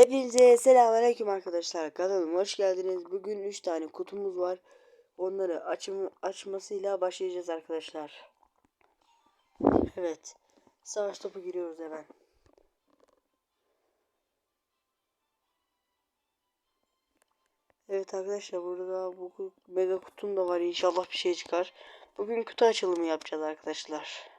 Hepinize selamünaleyküm arkadaşlar. Kanalıma hoş geldiniz. Bugün 3 tane kutumuz var. Onları açım açmasıyla başlayacağız arkadaşlar. Evet. Savaş topu giriyoruz hemen. Evet arkadaşlar burada bu mega kutum da var. İnşallah bir şey çıkar. Bugün kutu açılımı yapacağız arkadaşlar.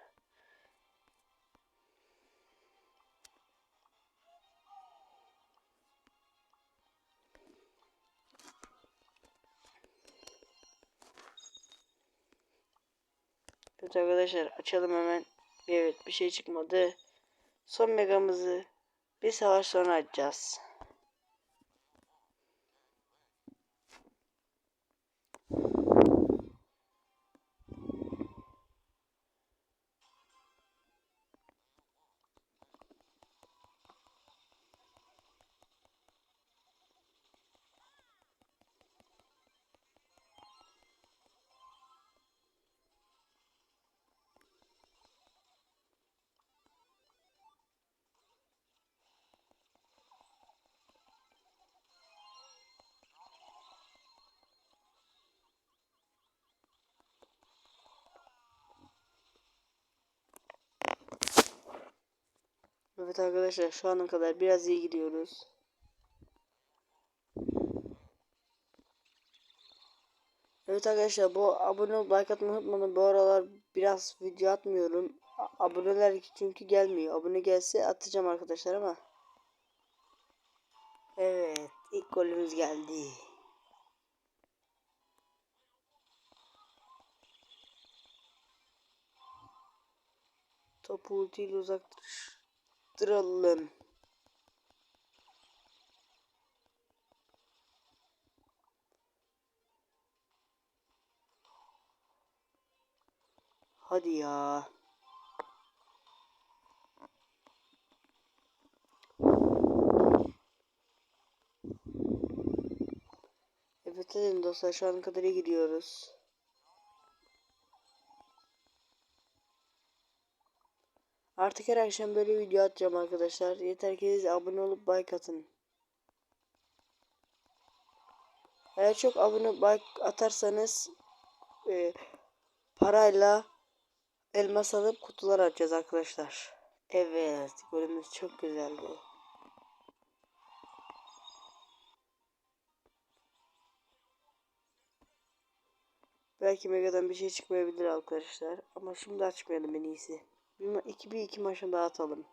Evet arkadaşlar açalım hemen. Evet bir şey çıkmadı. Son megamızı bir savaş sonra açacağız. Evet arkadaşlar şu ana kadar biraz iyi gidiyoruz. Evet arkadaşlar bu abone ol like atmayı unutmayın. Bu aralar biraz video atmıyorum. A aboneler çünkü gelmiyor. Abone gelse atacağım arkadaşlar ama. Evet ilk golümüz geldi. Topu ultiyle uzaklaştıralım. Hadi ya. Evet dedim dostlar şu an kadar gidiyoruz. Artık her akşam böyle video atacağım arkadaşlar. Yeter ki siz abone olup like atın. Eğer çok abone like atarsanız e, parayla elmas alıp kutular açacağız arkadaşlar. Evet golümüz çok güzeldi. Belki Mega'dan bir şey çıkmayabilir arkadaşlar. Ama şimdi açmayalım en iyisi. Bir, iki, bir iki maçını daha atalım.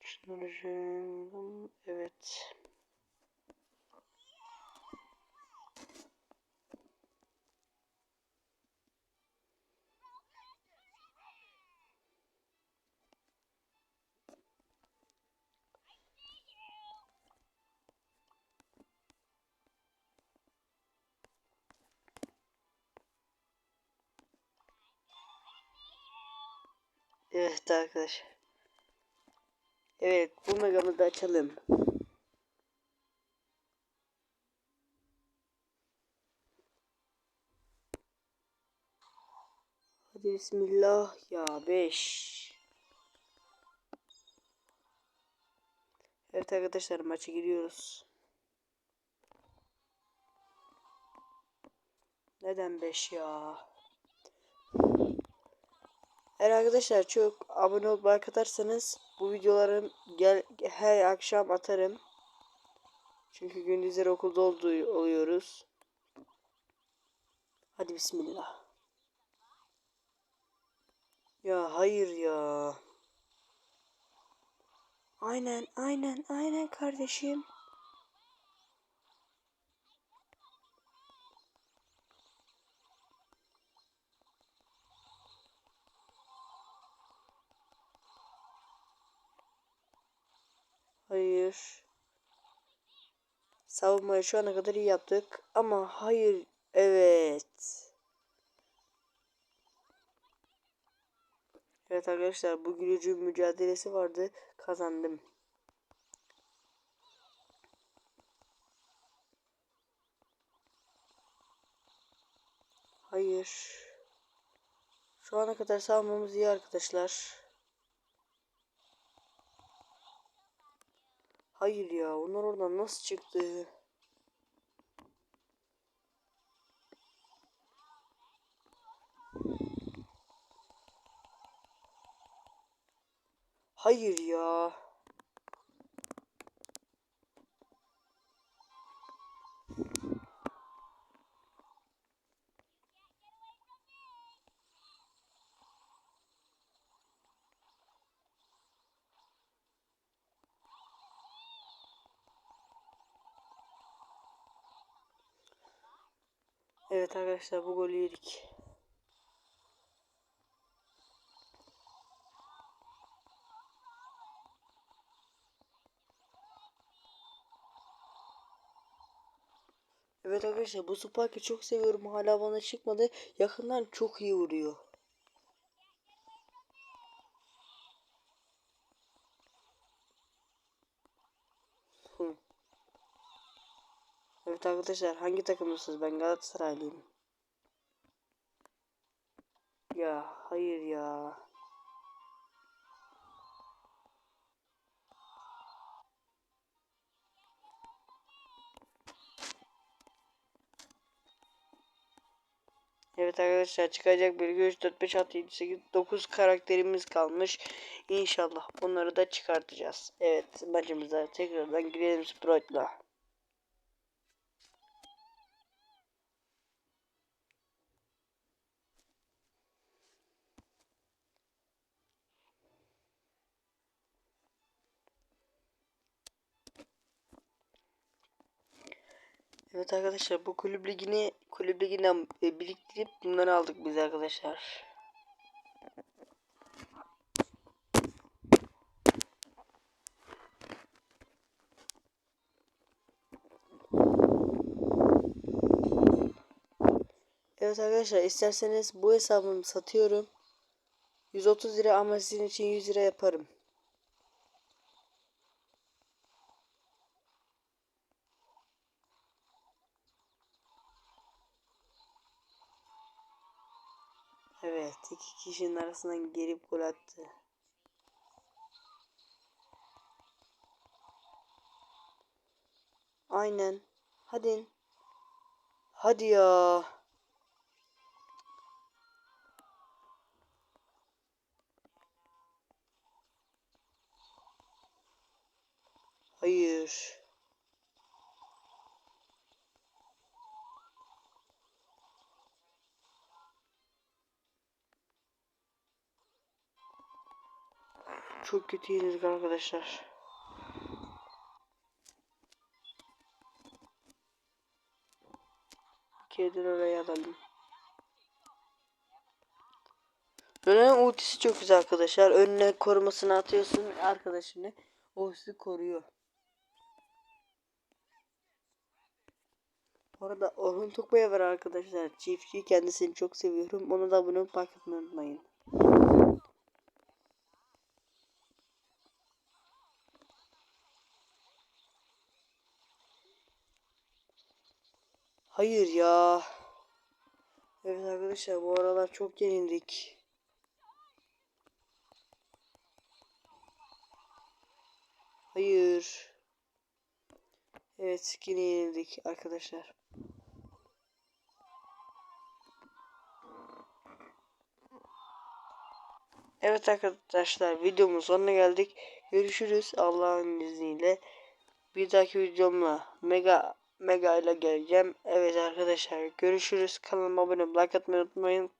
Şunları evet. Evet arkadaşlar. Evet bu megamı da açalım. Hadi bismillah ya 5. Evet arkadaşlar maçı giriyoruz. Neden 5 ya? Eğer arkadaşlar çok abone olup like atarsanız bu videoların gel her akşam atarım. Çünkü gündüzleri okulda olduğu oluyoruz. Hadi bismillah. Ya hayır ya. Aynen aynen aynen kardeşim. Hayır. Savunmayı şu ana kadar iyi yaptık. Ama hayır. Evet. Evet arkadaşlar bu gülücü mücadelesi vardı. Kazandım. Hayır. Şu ana kadar salmamız iyi arkadaşlar. Hayır ya onlar oradan nasıl çıktı? Hayır ya. Evet arkadaşlar bu golü yedik. Evet arkadaşlar bu Spike'ı çok seviyorum. Hala bana çıkmadı. Yakından çok iyi vuruyor. Evet arkadaşlar hangi takımlısınız? Ben Galatasaraylıyım. Ya hayır ya. Evet arkadaşlar çıkacak bir 3, 4, 5, 6, 7, 8, 9 karakterimiz kalmış. İnşallah bunları da çıkartacağız. Evet maçımıza tekrardan girelim Sprite'la. Evet arkadaşlar bu kulüp ligini kulüp liginden biriktirip bunları aldık biz arkadaşlar. Evet arkadaşlar isterseniz bu hesabımı satıyorum. 130 lira ama sizin için 100 lira yaparım. Evet iki kişinin arasından gelip gol attı. Aynen. Hadi. Hadi ya. Hayır. Çok kötü yenildik arkadaşlar. Kedini oraya alalım. Dönen ultisi çok güzel arkadaşlar. Önüne korumasını atıyorsun arkadaşını. O sizi koruyor. Bu arada Orhun Tokbaya var arkadaşlar. Çiftçi kendisini çok seviyorum. Onu da abone olup unutmayın. Hayır ya. Evet arkadaşlar bu aralar çok yenildik. Hayır. Evet yine yenildik arkadaşlar. Evet arkadaşlar videomun sonuna geldik. Görüşürüz Allah'ın izniyle. Bir dahaki videomla mega mega ile geleceğim. Evet arkadaşlar görüşürüz. Kanalıma abone olmayı like atmayı unutmayın.